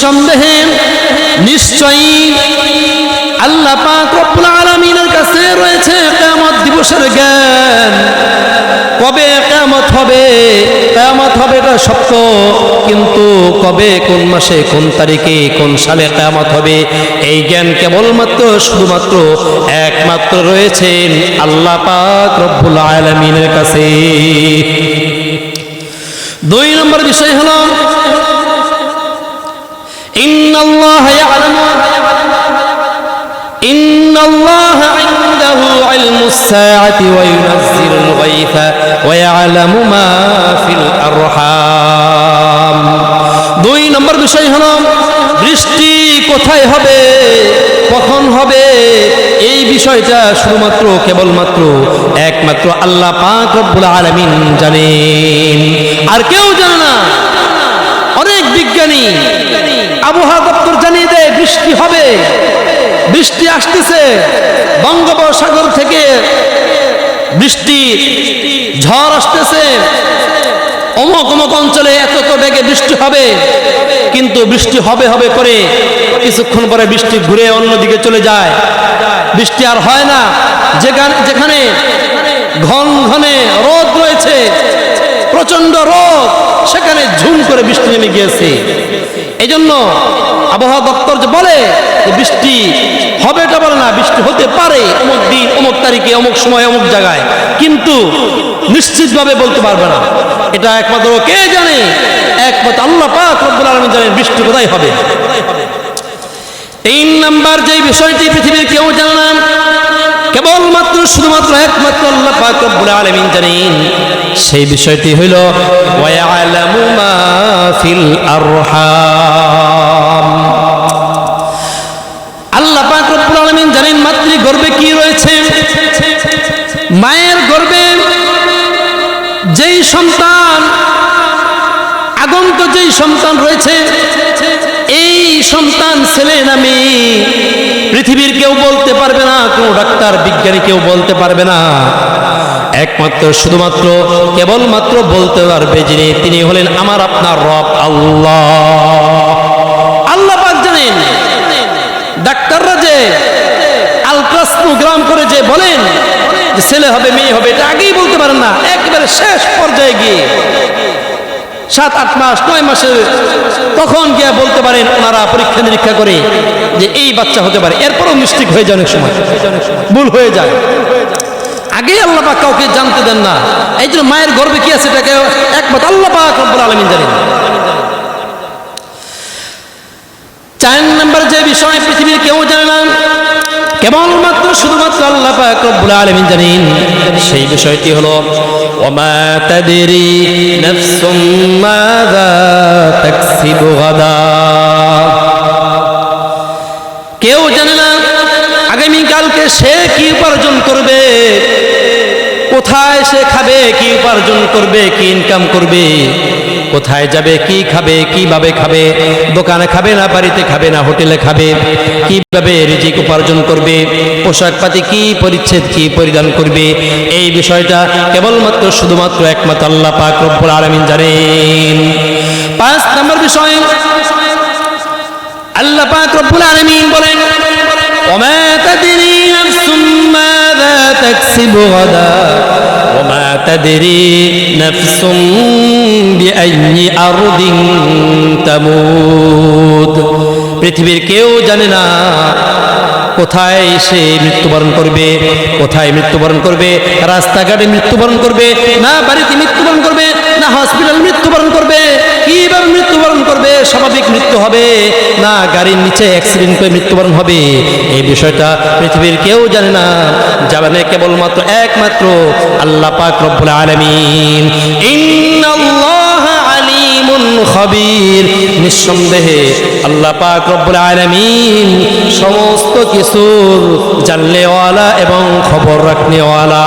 নিঃসন্দেহে নিশ্চয়ই আল্লাহ পাক কাছে রয়েছে কিয়ামত দিবসের জ্ঞান। কবে কিয়ামত হবে? কিয়ামত হবে এটা সত্য, কিন্তু কবে, কোন মাসে, কোন তারিখে, কোন সালে কিয়ামত হবে? এই জ্ঞান কেবলমাত্র, শুধুমাত্র একমাত্র রয়েছেন আল্লাহ পাক রব্বুল আলামিনের কাছে। দুই নম্বর বিষয় হলো إن الله يعلم إن الله عنده علم الساعة وينزل الغيث ويعلم ما في الأرحام দুই নম্বর বিষয় হলো বৃষ্টি কোথায় হবে কখন হবে এই বিষয়টা শুধুমাত্র কেবলমাত্র একমাত্র আল্লাহ পাক রব্বুল আলামিন জানেন আর কেউ জানে না অনেক বিজ্ঞানী। আবহাওয়া দপ্তর জানিয়ে দেয় বৃষ্টি হবে, বৃষ্টি আসতেছে, বঙ্গোপসাগর থেকে বৃষ্টি, ঝড় আসতেছে। অমুক অমুক অঞ্চলে এত তো বেগে বৃষ্টি হবে, কিন্তু বৃষ্টি হবে হবে করে কিছুক্ষণ পরে বৃষ্টি ঘুরে অন্যদিকে চলে যায়। বৃষ্টি আর হয় না। যেখানে যেখানে ঘন ঘনে রোদ রয়েছে প্রচণ্ড রোদ, সেখানে ঝুম করে বৃষ্টি নেমে গিয়েছে। এই জন্য আবহাওয়া দপ্তর যে বলে বৃষ্টি হবে এটা বলে না, বৃষ্টি হতে পারে অমুক দিন, অমুক তারিখে, অমুক সময়, অমুক জায়গায়। কিন্তু নিশ্চিতভাবে বলতে পারবে না। এটা একমাত্র কে জানে? একমাত্র আল্লাহ পাক রব্বুল জানেন বৃষ্টি কোথায় হবে। তিন নাম্বার যে বিষয়টি পৃথিবীর কেউ জানে না, কেবলমাত্র, শুধুমাত্র একমাত্র আল্লাহ পাক রব্বুল আলামিন জানেন। সেই বিষয়টি হইল আল্লাহ পাক জানেন মাতৃ গর্ভে কি রয়েছে? মায়ের গর্ভে যেই সন্তান আগন্ত যেই সন্তান রয়েছে, এই সন্তান ছেলে না মেয়ে, পৃথিবীর কেউ বলতে পারবে না, কোনো ডাক্তার, বিজ্ঞানী কেউ বলতে পারবে না। একমাত্র, শুধুমাত্র, কেবলমাত্র বলতে পারবে যিনি, তিনি হলেন আমার আপনার রব, আল্লাহ। আল্লাহ পাক জানেন, ডাক্তাররা যে আলট্রাসোনোগ্রাম করে যে বলেন ছেলে হবে, মেয়ে হবে, এটা আগেই বলতে পারেন না, একেবারে শেষ পর্যায়ে গিয়ে সাত, আট মাস, নয় মাসের তখন গিয়ে বলতে পারেন, ওনারা পরীক্ষা নিরীক্ষা করে যে এই বাচ্চা হতে পারে। এরপরও মিস্টেক হয়ে যায় অনেক সময়, ভুল হয়ে যায়। আগে আল্লাহ পাক কাউকে জানতে দেন না। এই জন্য মায়ের গর্বে কি আছে এটাকে একমাত্র আল্লাহ পাক রব্বুল আলামিন জানেন। চার নম্বর যে বিষয় পৃথিবীর কেউ জানে না, কেবলমাত্র শুধুমাত্র আল্লাহ পাক রব্বুল আলামিন জানেন। সেই বিষয়টি হলো, ওমা তাদরি নাফসুম মাযা তাকসিবু গাদা। কেউ জানে না আগামী কালকে সে কোথায় সে খাবে কি উপার্জন করবে কি ইনকাম করবে কোথায় যাবে কি খাবে কিভাবে খাবে দোকানে খাবে না বাড়িতে খাবে না হোটেলে খাবে কিভাবে রিজিক উপার্জন করবে পোশাক পাতি কি পরিচ্ছেদ কি পরিধান করবে এই বিষয়টা কেবলমাত্র শুধুমাত্র একমাত্র আল্লাহ পাক রব্বুল আলামিন জানেন পাঁচ নম্বর বিষয় আল্লাহ পাক রব্বুল আলামিন বলেন وما تدري نفس ماذا تكسب غدا وما تدري نفس بأي أرض تموت পৃথিবীর কেউ জানে না কোথায় সে মৃত্যুবরণ করবে কোথায় মৃত্যুবরণ করবে রাস্তাঘাটে মৃত্যুবরণ করবে না বাড়িতে মৃত্যুবরণ করবে না হসপিটাল স্বাভাবিক মৃত্যু হবে, না গাড়ির নিচে অ্যাক্সিডেন্ট করে মৃত্যুবরণ হবে, এই বিষয়টা পৃথিবীর কেউ জানে না। জানে কেবলমাত্র একমাত্র আল্লাহ পাক রব্বুল আলামিন। ইন্নাল্লাহ খবীর। নিঃসন্দেহে আল্লাহ পাক রব্বুল আলামিন সমস্ত কিছুর জানলেওয়ালা এবং খবর রাখনেওয়ালা।